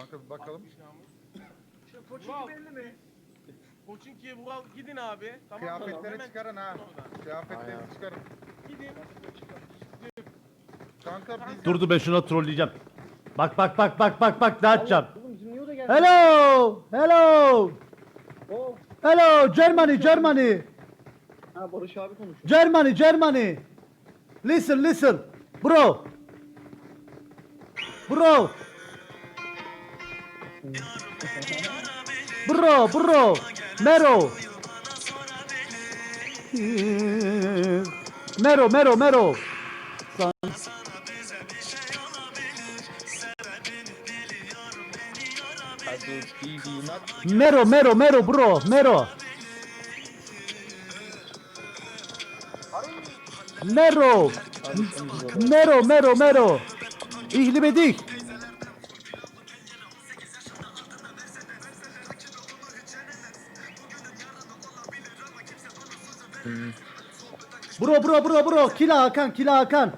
Kanka bir bakalım. Poçinki belli mi? Koçinki'ye vural gidin abi. Tamam mı? Kıyafetleri Hemen çıkarın ha. oradan. Kıyafetleri Aynen. çıkarın. Gidin. Kanka biz Dur dur ben şuna trolleyeceğim. Bak bak bak bak bak bak ne atacağım. Oğlum bizim niye o da geldi? Hello! Hello! Oh. Hello! Germany, Germany! Ha Barış abi konuşuyor. Germany, Germany! Listen, listen! Bro! Bro! Bro, bro! Mero! Mero, Mero, Mero! Mero, Mero, Mero, bro, Mero! Mero! Mero, Mero, Mero! Ich Bro, bro, bro, bro! Kila Hakan, Kila Hakan!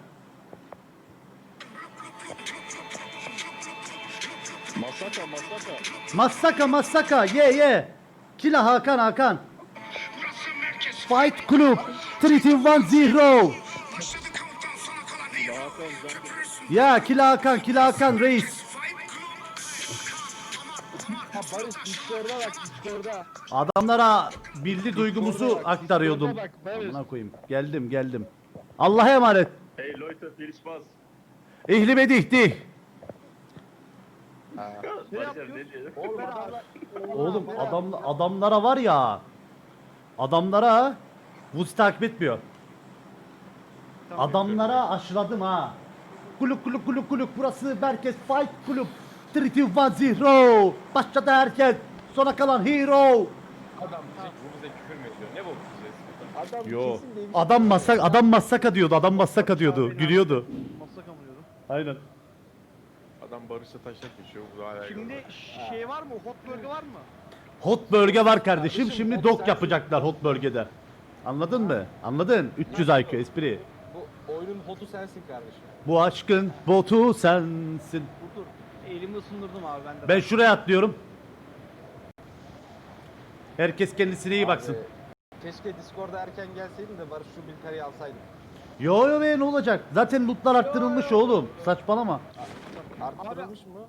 Masaka masaka. Masaka, Masaka, yeah, yeah! Kila Hakan, Hakan! Fight Club 3210! Ya Kila Hakan, Kila Hakan reis! Ha Barış Discord'a bak Discord'a. Adamlara bildi duygumuzu aktarıyordum. Discord'a bak, Barış. Amına koyayım. Geldim, geldim. Allah'a emanet. Hey Leute, viel Spaß. İhli. Barış abi ne diyor? Oğlum adamlar. Oğlum adam, adamlara var ya. Adamlara Vuzi takip etmiyor. Adamlara aşıladım ha. Kulüp kulüp kulüp kulüp burası Berkes Fight Kulüp 3210 Başladı herkes Sona kalan hero Adam bize, bu bize küfür mü ediyor? Ne bu bize? Adam Yo kesin. Adam masak adam masaka diyordu adam masaka diyordu gülüyordu Masaka mı diyorum? Aynen Adam Barış'la taşak geçiyor. Bu hala Şimdi şey var mı? Hot burger var mı? Hot bölge var kardeşim Kardeşim, şimdi dok yapacaklar hot bölgede Anladın mı? Anladın? 300 IQ espri Bu oyunun hotu sensin kardeşim. Bu aşkın botu sensin Dur dur. Elimi ısındırdım abi ben de. Ben şuraya atlıyorum Herkes kendisine iyi baksın Keşke Discord'a erken gelseydin de Barış şu bilteri alsaydın. Yo yo be ne olacak? Zaten lootlar arttırılmış oğlum. Saçmalama. Arttırılmış mı?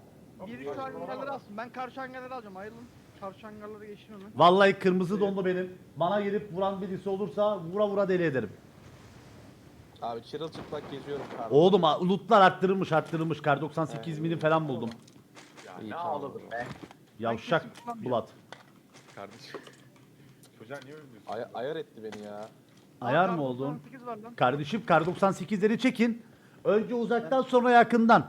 Bir üç hangarları alsın. Ben karşı hangarları alacağım. Ayrılın. Karşı hangarları geçtim hemen. Vallahi kırmızı donlu benim. Bana gelip vuran birisi olursa vura vura deli ederim. Abi çırılçıplak geziyorum kardeşim. Oğlum ha, lootlar arttırılmış arttırılmış. Kar 98 mini falan buldum. İyi ne tamam. ağladın be Yavşak. Bulat. kardeşim. Çocuğa niye öldürüyorsun? Ay ayar etti beni ya. Ayar mı oldun? 98 var lan. Kardeşim kar 98'leri çekin. Önce uzaktan sonra yakından.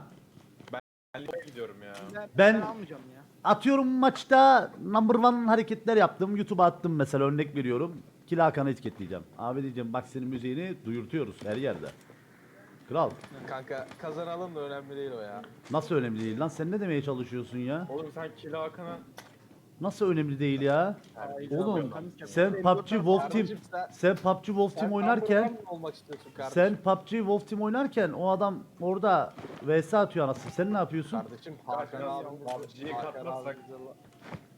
Ben Libya'ya gidiyorum ya. Ben, Ben- almayacağım ya. Atıyorum maçta number one hareketler yaptım. YouTube'a attım mesela örnek veriyorum. Kila Hakan'ı etiketleyeceğim. Abi diyeceğim bak senin müziğini duyurtuyoruz her yerde. Kral. Kanka kazanalım da önemli değil o ya. Nasıl önemli değil lan? Sen ne demeye çalışıyorsun ya? Oğlum sen Kila Hakan'a Nasıl önemli değil ya? Oğlum sen PUBG Wolf Team sen- PUBG Wolf Team oynarken olmak istiyorsun kardeşim? sen PUBG Wolf Team oynarken o adam orada VS atıyor anasını. Sen ne yapıyorsun? Kardeşim Hakan abi. PUBG'ye Hakan katmazsak-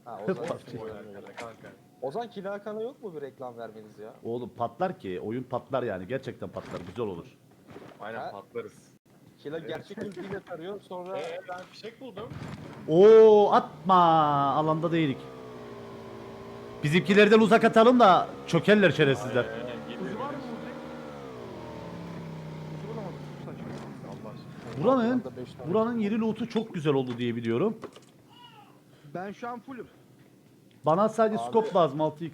Ha, o zaman, PUBG. oynarken kanka. O zaman Kila Hakan'a yok mu bir reklam vermeniz ya? Oğlum patlar ki oyun patlar yani gerçekten patlar güzel olur. Aynen Ha? patlarız. Kila gerçek ultiyle tarıyor sonra Eee ben fişek buldum. Oo atma alanda değilik. Bizimkilerden uzak atalım da çökerler şerefsizler. Aynen, Kuzu. Kuzu? Saçma. Allah aşkına. Buranın Orada beş tane. buranın yeri loot'u çok güzel oldu diye biliyorum. Ben şu an fullüm. Bana sadece Abi- scope lazım 6x.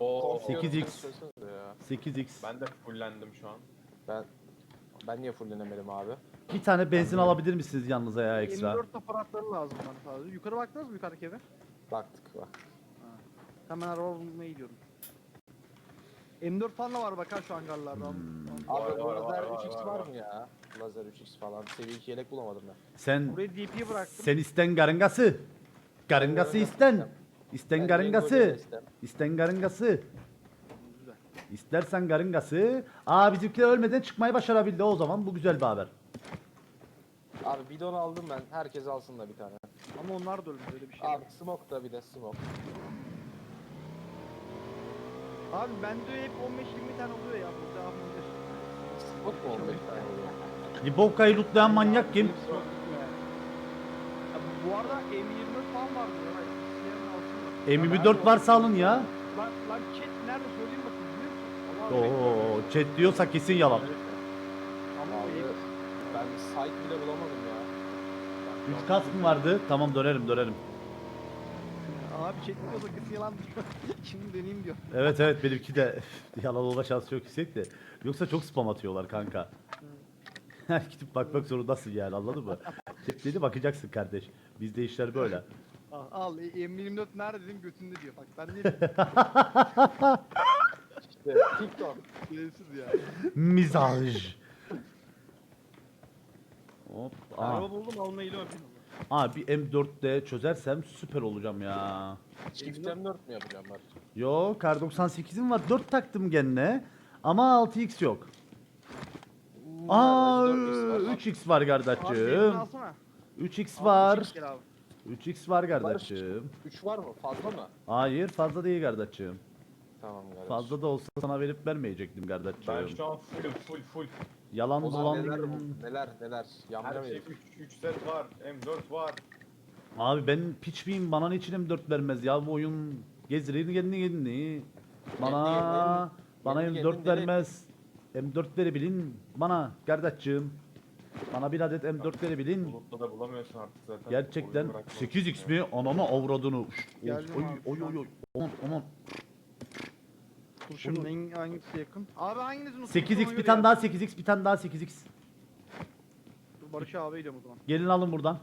Oo, Konfiyon 8x. söylesenize ya. 8x. Ben de fullendim şu an. Ben ben niye fulllenemedim abi? Bir tane benzin alabilir misiniz yanınıza ya ekstra? M4 aparatları lazım bana sadece. Yukarı baktınız mı yukarıdaki eve? Baktık bak. Hemen araba bulmaya gidiyorum. M4 falan da var bakar şu hangarlarda. Abi Var, var, lazer var, var, 3x var, var, var. mı ya? Lazer 3x falan. Seviye 2 yelek bulamadım ben. Sen Buraya DP bıraktım. sen isten garıngası. Garıngası isten. İsten istem. İsten garıngası. Güzel. İstersen garıngası. Aa bizimkiler ölmeden çıkmayı başarabildi o zaman bu güzel bir haber. Abi bidon aldım ben. Herkes alsın da bir tane. Ama onlar da ölmüyor öyle bir şey. Abi smoke da bir de smoke. Abi bende hep 15-20 tane oluyor ya. Bu devamlıdır. Smoke mu 15 tane oluyor? Libovka'yı lootlayan manyak kim? Bu arada M24 falan vardı ya. İsteyen alsın da. M24 varsa alın ya. Lan, lan chat nerede söyleyeyim bakayım biliyor musun? Oo, chat diyorsa kesin yalan. Ama Abi ben site bile bulamadım ya. 3 kask mı vardı? Tamam dönerim dönerim. Abi chat diyorsa kesin yalan diyor. Şimdi döneyim diyor. Evet evet benimki de yalan olma şansı yok yüksek de. Yoksa çok spam atıyorlar kanka. Gidip bakmak zorundasın yani anladın mı? Chatledi bakacaksın kardeş. Bizde işler böyle. Al, al M24 nerede dedim götünde diyor. Bak ben ne dedim? İşte TikTok. Şerefsiz ya. Mizaj. Hop. Aha. Araba buldum almayı ile öpeyim. Aa bir M4'de çözersem süper olacağım ya. Çift M4 mü yapacağım Barış? Yo kar 98'im var 4 taktım gene ama 6x yok. Aa 3x var kardeşim. alsana. 3x Abi, var. üç gel abi. 3x var kardeşim. 3 var mı? Fazla mı? Hayır fazla değil kardeşim. Tamam kardeş. Fazla da olsa sana verip vermeyecektim Ben kardeşim. şu an full full full. Yalan O zaman neler dolan. neler neler Her şey yamyam 3 3 set var. M4 var. Abi ben piç miyim bana niçin M4 vermez ya bu oyun gezdirir kendini kendini. Bana Kendi bana kendini M4 kendini- vermez. M4 verebilin bana kardeşim. Bana bir adet M4 verebilin. Bulutta da bulamıyorsun artık zaten. Gerçekten Oyunu bırakmak 8x istiyor. mi? Ananı avradını. Geldim Oy abi, oy oy oy. Aman aman. Dur şimdi en- hangisi yakın? Abi hanginizin usulü 8x bir tane daha 8x bir tane daha 8x. Dur Barış abi gidiyorum o zaman. Gelin alın buradan.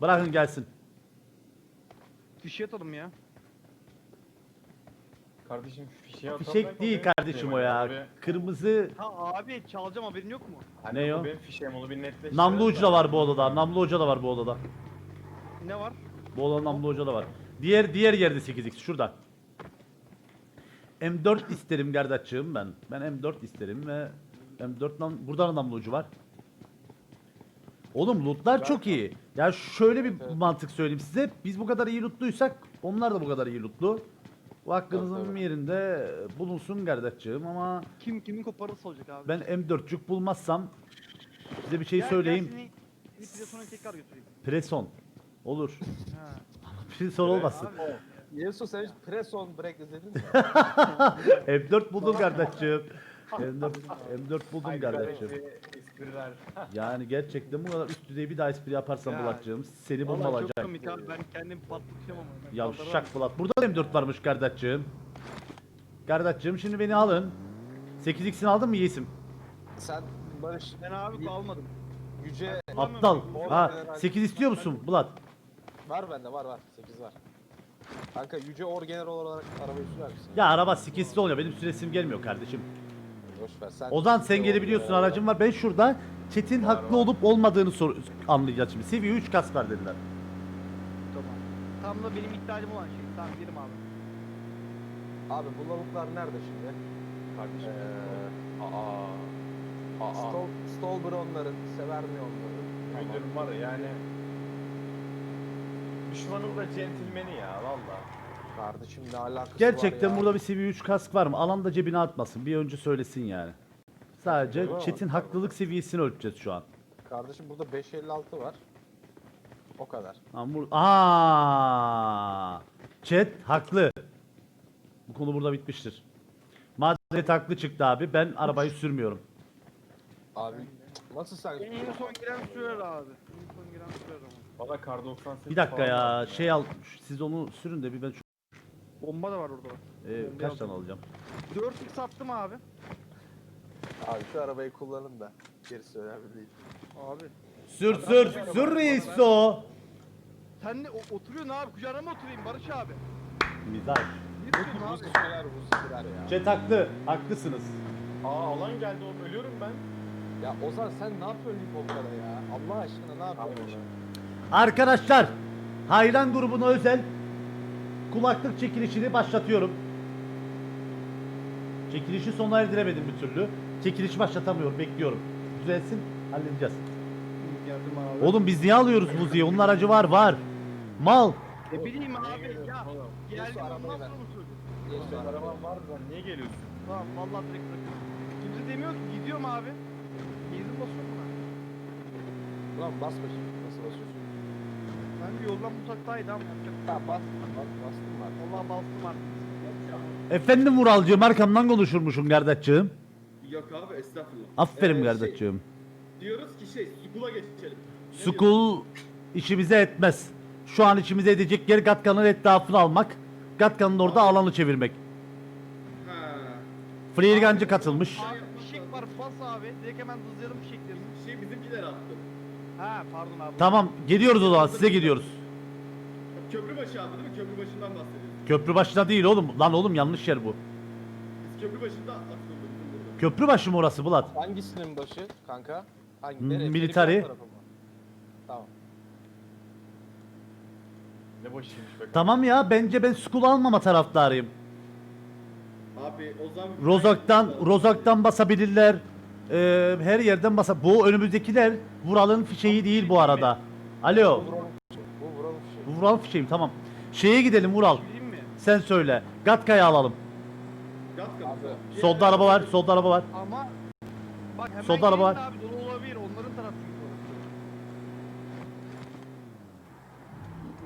Bırakın gelsin. Fişi atalım ya. Kardeşim fişeği atalım. Fişek değil kardeşim o ya. Kırmızı Ha abi çalacağım haberin yok mu? Hani Ne o? Benim fişeğim onu bir netleştir. namlu ucu da var bu odada. Namlu hoca da var bu odada. Ne var? Bu odada namlu hoca da var. Diğer diğer yerde 8x şurada. M4 isterim kardeşim ben. Ben M4 isterim ve M4 nam burada da namlu ucu var. Oğlum lootlar çok iyi. Ya şöyle bir Evet. mantık söyleyeyim size. Biz bu kadar iyi lootluysak onlar da bu kadar iyi lootlu. Hakkınızın Evet, evet. yerinde bulunsun kardeşim ama Kim kimin koparırsa olacak abi. ben M4'cük bulmazsam size bir şey Gel, söyleyeyim. Gel seni, seni Platon'a tekrar götüreyim. Preson. Olur. Ha. Preson olmasın. Abi, Yesu sen hiç press on break izledin mi? M4 buldum kardeşim. M4, M4 buldum garip espriler. Yani gerçekten bu kadar üst düzey bir daha espri yaparsan Ya, Bulat'cığım seni Vallahi çok komik abi ben kendim patlatacağım ama. Ben Yavşak. Bulat. Burada da M4 varmış kardeşim. Kardeşim şimdi beni alın. 8x'ini aldın mı yiğisim? Sen Barış Ben abi almadım. Yüce Aptal. Ha herhalde- 8 istiyor musun Bulat? var bende var var 8 var. Kanka Yüce Orgener olarak arabayı sürer misin? Ya araba 8'li oluyor benim süresim gelmiyor kardeşim. Boş ver sen. Ozan sen gelebiliyorsun aracın var. Ben şurada Çetin Var, haklı var. olup olmadığını sor anlayacağız şimdi. Seviye 3 kas var dediler. Tamam. Tam da benim ihtiyacım olan şey. Tamam gidelim abi. Abi bu lavuklar nerede şimdi? Kardeşim. Ee, Aa. Aa. Stol, Stolber onların, sever mi onları? Müdürüm var ya yani. Düşmanın da centilmeni ya valla. Kardeşim ne alakası Gerçekten var ya? burada bir seviye 3 kask var mı? Alan da cebine atmasın. Bir önce söylesin yani. Sadece Değil mi? Çetin haklılık seviyesini ölçeceğiz şu an. Kardeşim burada 556 var. O kadar. Lan bur- Aa! Chat haklı. Bu konu burada bitmiştir. Madret haklı çıktı abi. Ben arabayı sürmüyorum. Abi nasıl sen? En son giren sürer abi. En son giren sürer ama. Valla kar 98 Bir dakika falan ya. var Şey al. Siz onu sürün de bir ben şu Bomba da var orada. e, Bomba kaç aldım. tane alacağım? 4x attım abi. Abi şu arabayı kullanın da. Gerisi önemli değil. Abi. Sür sür sür reis o. Sen de o- oturuyorsun abi. Kucağına mı oturayım Barış abi? Mizaj. Ne Buz abi? sürer, sürer ya. Chat haklı. Haklısınız. Aa alan geldi oğlum ölüyorum ben. Ya Ozan sen ne yapıyorsun Lipovka'da ya? Allah aşkına ne yapıyorsun? Arkadaşlar, hayran grubuna özel kulaklık çekilişini başlatıyorum. Çekilişi sona erdiremedim bir türlü. Çekilişi başlatamıyorum, bekliyorum. Düzelsin, halledeceğiz. Geldim abi. Oğlum biz niye alıyoruz Muzi'yi? Onun aracı var var. Mal. Ne bileyim abi ya. Geldim ondan sonra mı söyledin? Araban var mı? Niye geliyorsun? Tamam vallahi direkt bırakıyorum. Kimse demiyor ki gidiyorum abi. Benzin basıyor buna. Ulan bas bakayım. Ben yoldan uzaktaydı ama şey bas. Bastım bastım artık. Efendim Vuralcığım arkamdan konuşurmuşum kardeşciğim. Yok abi estağfurullah. Aferin Ee, kardeşciğim. Şey, diyoruz ki şey Sukula geçelim. Ne School işimize etmez. Şu an içimize edecek yer Gatkan'ın etrafını almak. Gatkan'ın orada alanı çevirmek. Freelgancı katılmış. Abi fişek var bas abi. Direkt hemen hızlayalım fişeklerini. Şey bizimkiler attı. Ha pardon abi. Tamam geliyoruz o zaman size gidiyoruz. Köprübaşı abi değil mi? Köprübaşından bahsediyoruz. Köprü başına değil oğlum. Lan oğlum yanlış yer bu. Biz köprübaşında atıldık. Köprü başı mı orası Bulat? Hangisinin başı kanka? Hangi? Hmm, military. Helikopter tarafı mı? Tamam. Ne başıymış be. Tamam ya bence ben school almama taraftarıyım. Abi o zaman... Rozak'tan Rozak'tan basabilirler. Ee, her yerden basa. Bu önümüzdekiler Vural'ın fişeği değil bu arada. Alo. Bu vuralım fişek. Bu fişeğim tamam. Şeye gidelim Vural. Mi? Sen söyle. Gatka'yı alalım. Gatka. Abi. Solda araba var. Solda araba var. Ama bak hemen Solda araba gelin var. Abi dolu olabilir. Onların tarafı gibi orası.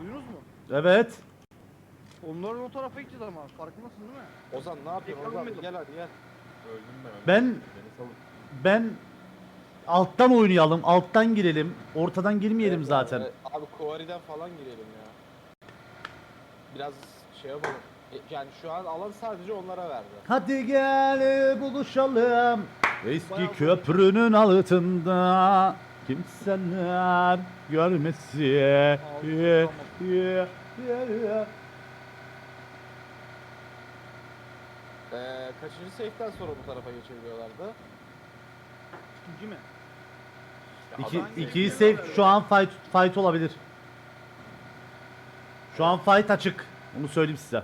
Duydunuz mu? Evet. Onların o tarafa gideceğiz ama. Farkındasın değil mi? Ozan ne yapıyorsun Ozan? Gel hadi gel. Öldüm ben. Ben Beni salın. Ben alttan oynayalım. Alttan girelim. Ortadan girmeyelim Evet, zaten. evet. Abi Kuari'den falan girelim ya. Biraz şey yapalım. E, Yani şu an alan sadece onlara verdi. Hadi gel buluşalım. Eski köprünün altında kimseler görmesin. Aldım, Ee, kaçıncı safe'den sonra bu tarafa geçebiliyorlardı? İkinci mi? İki, ikiyi safe şu an fight, fight olabilir. Şu an fight açık. Onu söyleyeyim size.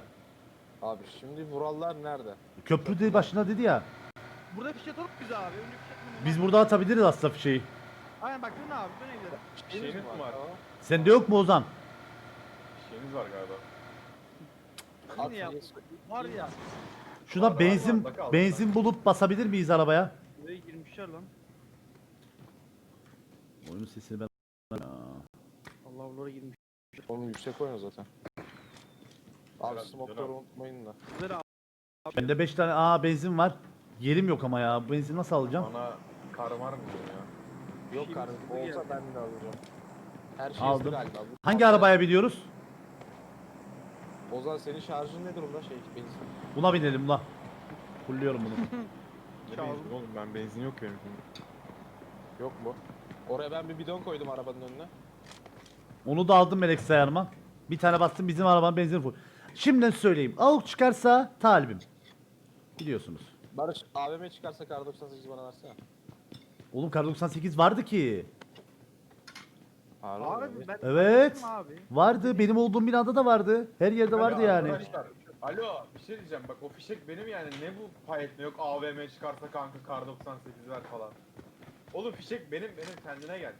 Abi şimdi Vurallar nerede? Köprü de başına dedi ya. Burada fişek atalım biz abi. Önce atalım. Biz burada atabiliriz aslında fişeği. Aynen bak dön abi dön evlere. Şeyiniz mi var? Sende yok mu Ozan? Şeyiniz var galiba. Yap. At- Var ya. Şuna Var, var, benzin var. Bak al, benzin bulup basabilir miyiz arabaya? Buraya girmişler lan. Oyunun sesini ben Allah oralara girmiş. Oğlum yüksek oyna zaten. Abi Dönem, smoke'ları dönem. unutmayın da. Abi. Bende 5 tane aa benzin var. Yerim yok ama ya. Benzin nasıl alacağım? Bana kar var mı diyor ya? Yok kardeşim olsa ben de alacağım. Her şey Aldım. galiba. Bu- Hangi arabaya biliyoruz? Ozan senin şarjın ne durumda şey benzin? Buna binelim buna. Kulluyorum bunu. Ne benzin oğlum ben benzin yok benim. Yok mu? Oraya ben bir bidon koydum arabanın önüne. Onu da aldım melek sayarıma. Bir tane bastım bizim arabanın benzin full. Şimdiden söyleyeyim. AUK çıkarsa talibim. Biliyorsunuz. Barış AVM çıkarsa kar 98 bana versene. Oğlum kar 98 vardı ki. Abi ben Evet. Abi. Vardı. Benim olduğum binada da vardı. Her yerde vardı yani. Arkadaşlar. Alo bir şey diyeceğim bak o fişek benim yani ne bu payet ne yok AVM çıkarsa kanka kar 98 ver falan. Oğlum fişek benim benim kendine gel.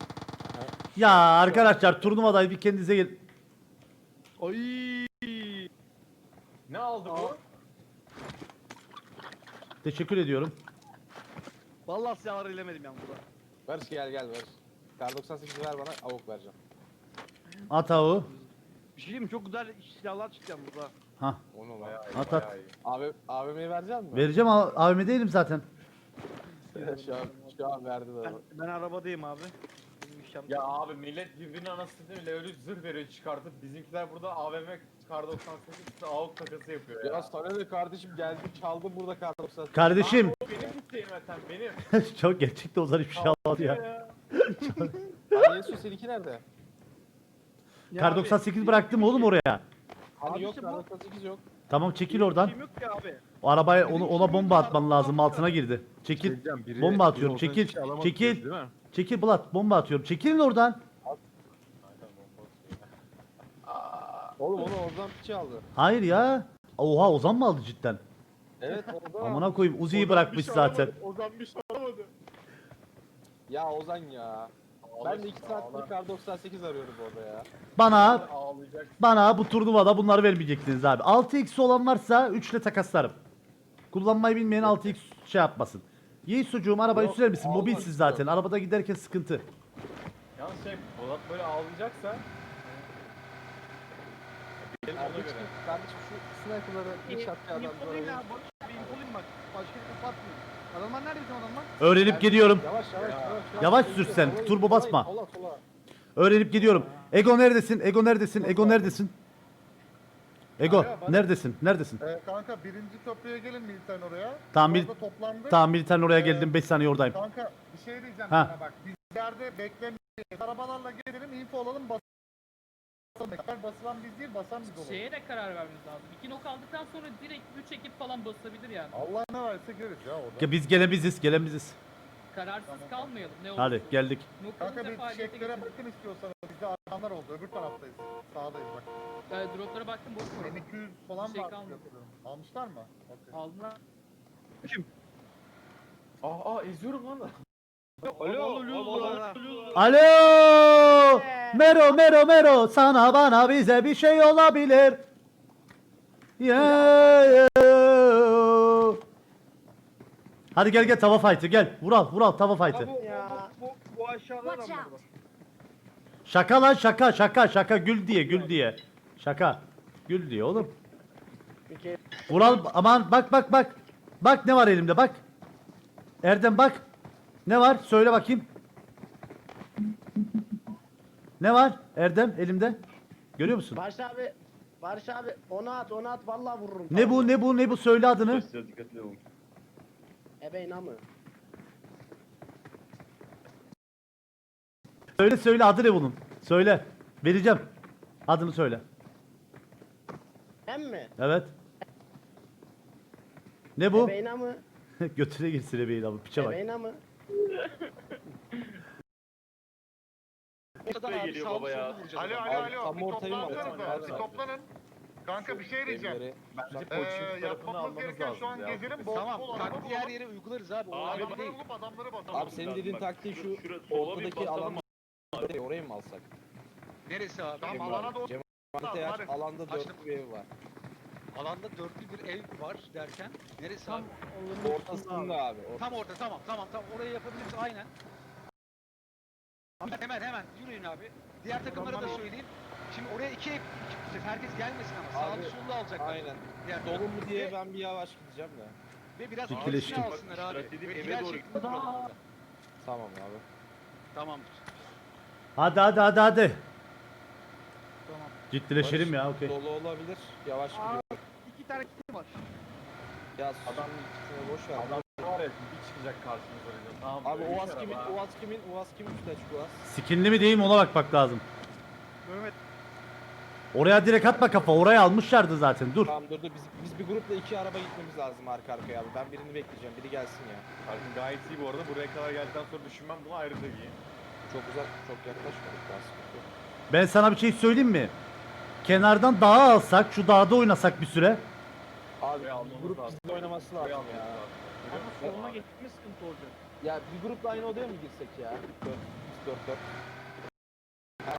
Ya arkadaşlar turnuvadayız bir kendinize gel. Ay. Ne aldı bu? Teşekkür ediyorum. Vallahi silahları elemedim yani burada. Barış gel gel Barış. Kar 98 ver bana avuk vereceğim. At AUK'u. Bir şey diyeyim mi? Çok güzel silahlar çıktı yani burada. Hah. Onu lan. Bayağı iyi, At, at. AVM'yi verecek misin? Vereceğim A- AVM değilim zaten. Şu an, şu an verdi. Ben, ben arabadayım abi. Benim. Ya abi millet birbirine anasını değil mi? Öyle zırh veriyor çıkartıp bizimkiler burada AVM kar 98 işte AUK takası yapıyor ya. Ya sana ne kardeşim geldim çaldım burada kar 98. Kardeşim. Aa, o benim isteğim zaten benim. Çok gerçekte Ozan hiçbir şey almadı ya. Yesu seninki nerede? Ya Kar abi, 98 bıraktım oğlum oraya. Hani Abi yok işte kar bu- 98 yok. Tamam çekil oradan. şeyim yok ki abi. O arabaya onu ona bomba atman lazım. Altına girdi. Çekil. Bomba atıyorum. Çekil. Çekil. Çekil Bulat. Bomba atıyorum. Çekilin oradan. Oğlum onu oradan piçi aldı. Hayır ya. Oha Ozan mı aldı cidden? Evet oradan. Amına koyayım Uzi'yi bırakmış zaten. Ozan bir şey alamadı. Ya Ozan ya. Ben de 2 saattir kar 98 arıyorum orada ya. Bana Ağlayacak. bana bu turnuvada bunları vermeyecektiniz abi. 6x olan varsa 3 ile takaslarım. Kullanmayı bilmeyen 6x şey yapmasın. Yiğit sucuğum arabayı Yok, sürer misin? Mobilsiz zaten. Arabada giderken sıkıntı. Yalnız şey Polat böyle ağlayacaksa Gelin ona Kardeşim, göre. kardeşim şu sniper'ları. İnfolayın abi. Barış abi infolayın bak. Başka yere kapatmayın. Adamlar nerede bizim adamlar? Öğrenip geliyorum. Yavaş yavaş yavaş. Yavaş sür sen, turbo basma. Sola sola. Öğrenip gidiyorum. Ego neredesin? Ego neredesin? Ego neredesin? Ego neredesin? Neredesin? Ee, kanka birinci köprüye gelin Milten oraya. Tamam, Orada toplandık. Tamam militer oraya Ee, geldim 5 saniye oradayım. Kanka bir şey diyeceğim Ha. sana bak. Biz yerde beklemeyiz. Arabalarla gelelim info alalım basalım. Basılan biz değil basan biz olalım. Şeye de karar vermemiz lazım. İki nok aldıktan sonra direkt 3 ekip falan basabilir yani. Allah ne varsa gireriz ya orada. Ya biz gelen biziz, gelen biziz. Kararsız kalmayalım. Ne olur. Hadi geldik. Kanka bir geçelim. bakın istiyorsanız. Bizde adamlar oldu. Öbür taraftayız. Sağdayız bak. Ee, droplara baktım boş mu? M200 falan Bir şey var. kalmadı. Almışlar mı? Okey. Aldılar. Aa, aa eziyorum lan. Alo! Mero Mero Mero sana bana bize bir şey olabilir. Yeah. Hadi gel gel tava fight'ı gel. Vural Vural tava fight'ı. Bu, bu aşağıda Watch adamlar out. var. Şaka lan şaka şaka şaka gül diye gül diye. Şaka. Gül diye oğlum. Vural aman bak bak bak. Bak ne var elimde bak. Erdem bak. Ne var? Söyle bakayım. Ne var Erdem elimde? Görüyor musun? Barış abi, Barış abi onu at onu at vallahi vururum. Ne bu ne bu ne bu söyle adını. Biraz dikkatli olun. Söyle söyle adı ne bunun? Söyle. Vereceğim. Adını söyle. Hem mi? Evet. Ne bu? Ebe inanmı. Götüne girsin ebeğin abi. Piçe bak. Ebe inanmı. Buraya geliyor baba ya. Alo Abi, alo alo. tam Bir ortayı mı toplansanıza. Bir toplanın. Kanka bir şey diyeceğim. Bence Ee, tarafını yapmamız gereken şu an ya. gezelim. Bol Tamam. bol araba diğer bulalım. yere uygularız abi. O Abi önemli Adamları değil. bulup adamları basalım. Abi senin dediğin taktiği şu ortadaki alan orayı mı alsak? Neresi abi? Tamam alana doğru. Cemate aç, hadi. alanda Açtım. dörtlü bir ev var. Alanda dörtlü bir ev var derken neresi Tam abi? onların Ortasında abi. orta- Tam orta tamam tamam tamam orayı yapabiliriz aynen. Hemen hemen yürüyün abi. Diğer takımlara da söyleyeyim. Şimdi oraya iki ek, iki- herkes gelmesin ama sağlı Abi, sollu alacaklar. Aynen. Diğer Dolu mu diye Ve- ben bir yavaş gideceğim de. Ve biraz Ciddileştim. ölçüsünü alsınlar abi. Strateji Ve eve hilal doğru şeklinde duralım. Tamam abi. Tamamdır. Hadi hadi hadi hadi. Tamam. Ciddileşelim ya okey. Dolu olabilir. Yavaş gidiyor. iki tane kitim var. Ya adam boş ver. Var ya bir çıkacak karşımıza bizim. Tamam. Abi ölmüş Uaz kimin? araba. Uaz kimin? Uaz kimin üstü açık Uaz? Skinli mi değil mi ona bakmak lazım. Mehmet Oraya direkt atma kafa. Oraya almışlardı zaten. Dur. Tamam dur dur biz, biz bir grupla iki araba gitmemiz lazım arka arkaya abi. Ben birini bekleyeceğim. Biri gelsin ya. Abi gayet iyi bu arada. Buraya kadar geldikten sonra düşünmem bunu ayrı seviye. Çok uzak, çok yaklaşmadık daha sıkıntı yok. Ben sana bir şey söyleyeyim mi? Kenardan dağa alsak, şu dağda oynasak bir süre. Abi Buraya almamız grup lazım. bizde oynaması Buraya lazım almamız ya. lazım. Ama soluna geçme sıkıntı olacak. Ya bir grupla aynı odaya mı girsek ya? 4 biz 4 4.